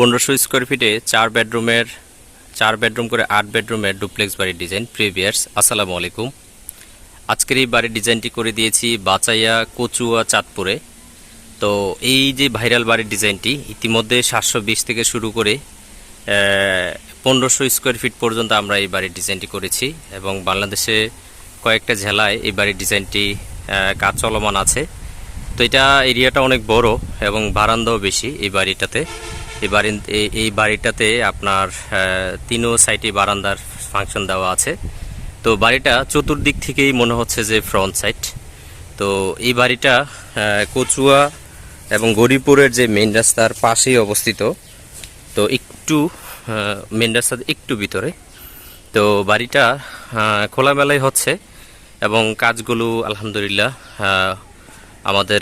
পনেরোশো স্কোয়ার ফিটে চার বেডরুমের, চার বেডরুম করে আট বেডরুমের ডুপ্লেক্স বাড়ির ডিজাইন প্রিভিয়ার্স আসসালামু আলাইকুম। আজকের এই বাড়ির ডিজাইনটি করে দিয়েছি বাচাইয়া কচুয়া চাঁদপুরে। তো এই যে ভাইরাল বাড়ির ডিজাইনটি, ইতিমধ্যে সাতশো বিশ থেকে শুরু করে পনেরোশো স্কোয়ার ফিট পর্যন্ত আমরা এই বাড়ির ডিজাইনটি করেছি এবং বাংলাদেশে কয়েকটা জেলায় এই বাড়ির ডিজাইনটি কাজ চলমান আছে। তো এটা এরিয়াটা অনেক বড় এবং বারান্দাও বেশি এই বাড়িটাতে। এই বাড়ি এই- বাড়িটাতে আপনার তিনও সাইডে বারান্দার ফাংশন দেওয়া আছে। তো বাড়িটা চতুর্দিক থেকেই মনে হচ্ছে যে ফ্রন্ট সাইড তো এই বাড়িটা কচুয়া এবং গরিপুরের যে মেন রাস্তার পাশেই অবস্থিত। তো একটু মেন রাস্তার একটু ভিতরে। তো বাড়িটা খোলামেলাই হচ্ছে এবং কাজগুলো আলহামদুলিল্লাহ আমাদের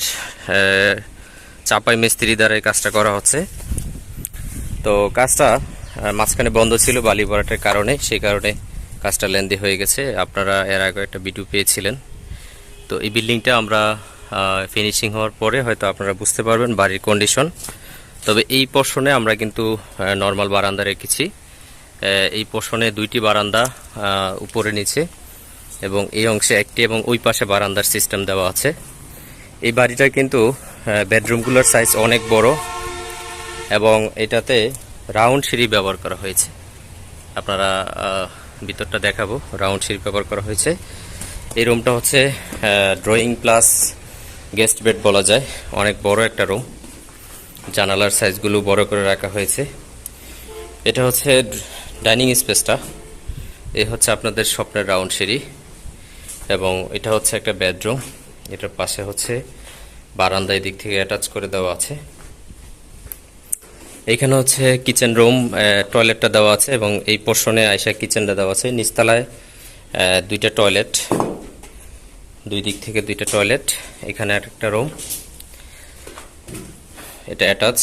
চাপাই মিস্ত্রি দ্বারা কাজটা করা হচ্ছে। তো কাজটা মাঝখানে বন্ধ ছিল বালি ভরাটের কারণে, সেই কারণে কাজটা লেন্দি হয়ে গেছে। আপনারা এর আগে একটা ভিডিও পেয়েছিলেন। তো এই বিল্ডিংটা আমরা ফিনিশিং হওয়ার পরে হয়তো আপনারা বুঝতে পারবেন বাড়ির কন্ডিশন তবে এই পোর্শনে আমরা কিন্তু নর্মাল বারান্দা রেখেছি। এই পোর্শনে দুইটি বারান্দা উপরে নিচে এবং এই অংশে একটি এবং ওই পাশে বারান্দার সিস্টেম দেওয়া আছে। এই বাড়িটা কিন্তু বেডরুমগুলোর সাইজ অনেক বড়। এবং এটাতে রাউন্ড সিঁড়ি ব্যবহার করা হয়েছে। আপনারা ভিতরটা দেখাবো। রাউন্ড সিঁড়ি ব্যবহার করা হয়েছে। এই রুমটা হচ্ছে ড্রয়িং প্লাস গেস্ট বেড বলা যায়। অনেক বড় একটা রুম। জানালার সাইজগুলো বড় করে রাখা হয়েছে। এটা হচ্ছে ডাইনিং স্পেসটা। এ হচ্ছে আপনাদের স্বপ্নের রাউন্ড সিঁড়ি। এবং এটা হচ্ছে একটা বেডরুম। এটার পাশে হচ্ছে বারান্দা এই দিক থেকে অ্যাটাচ করে দেওয়া আছে। এখানে হচ্ছে কিচেন রুম টয়লেটটা দেওয়া আছে এবং এই পোর্শনে আইসা কিচেনটা দেওয়া আছে। নিচতলায় দুইটা টয়লেট দুই দিক থেকে দুইটা টয়লেট এখানে আর একটা রুম এটা অ্যাটাচ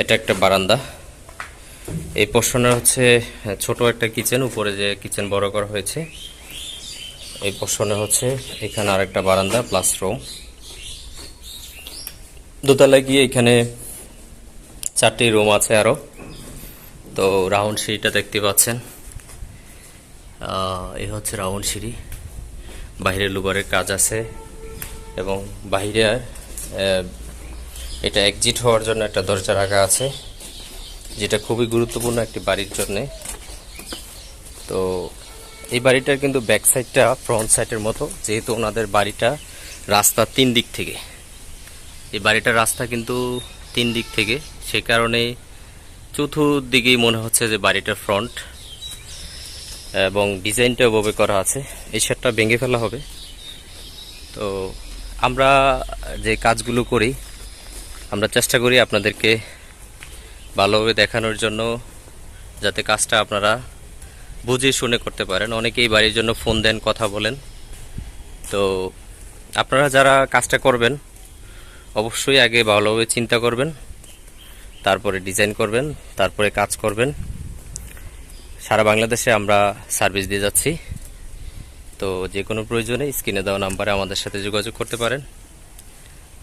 এটা একটা বারান্দা। এই পোর্শনে হচ্ছে ছোট একটা কিচেন উপরে যে কিচেন বড় করা হয়েছে, এই পোর্শনে হচ্ছে এখানে আরেকটা বারান্দা প্লাস রুম দোতলায় গিয়ে এখানে চারটি রুম আছে আরও তো রাউন্ড সিঁড়িটা দেখতে পাচ্ছেন। এই হচ্ছে রাউন্ড সিঁড়ি। বাইরে লুবারের কাজ আছে এবং আহ, এটা এক্সিট হওয়ার জন্য একটা দরজা রাখা আছে যেটা খুবই গুরুত্বপূর্ণ একটি বাড়ির জন্যে। তো এই বাড়িটার কিন্তু ব্যাক সাইডটা ফ্রন্ট সাইডের মতো যেহেতু ওনাদের বাড়িটা রাস্তা তিন দিক থেকে। এই বাড়িটার রাস্তা কিন্তু তিন দিক থেকে। সে কারণে চতুর্দিকেই মনে হচ্ছে যে বাড়িটার ফ্রন্ট এবং ডিজাইনটা ওভাবে করা আছে। এই শার্টটা ভেঙে ফেলা হবে। তো আমরা যে কাজগুলো করি, আমরা চেষ্টা করি আপনাদেরকে ভালোভাবে দেখানোর জন্য যাতে কাজটা আপনারা বুঝে শুনে করতে পারেন। অনেকেই বাড়ির জন্য ফোন দেন, কথা বলেন। তো আপনারা যারা কাজটা করবেন, অবশ্যই আগে ভালোভাবে চিন্তা করবেন। তারপরে ডিজাইন করবেন, তারপরে কাজ করবেন। সারা বাংলাদেশে আমরা সার্ভিস দিয়ে যাচ্ছি। তো যে কোনো প্রয়োজনে স্ক্রিনে দেওয়া নাম্বারে আমাদের সাথে যোগাযোগ করতে পারেন।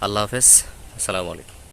আল্লাহ হাফেজ, আসসালামু আলাইকুম।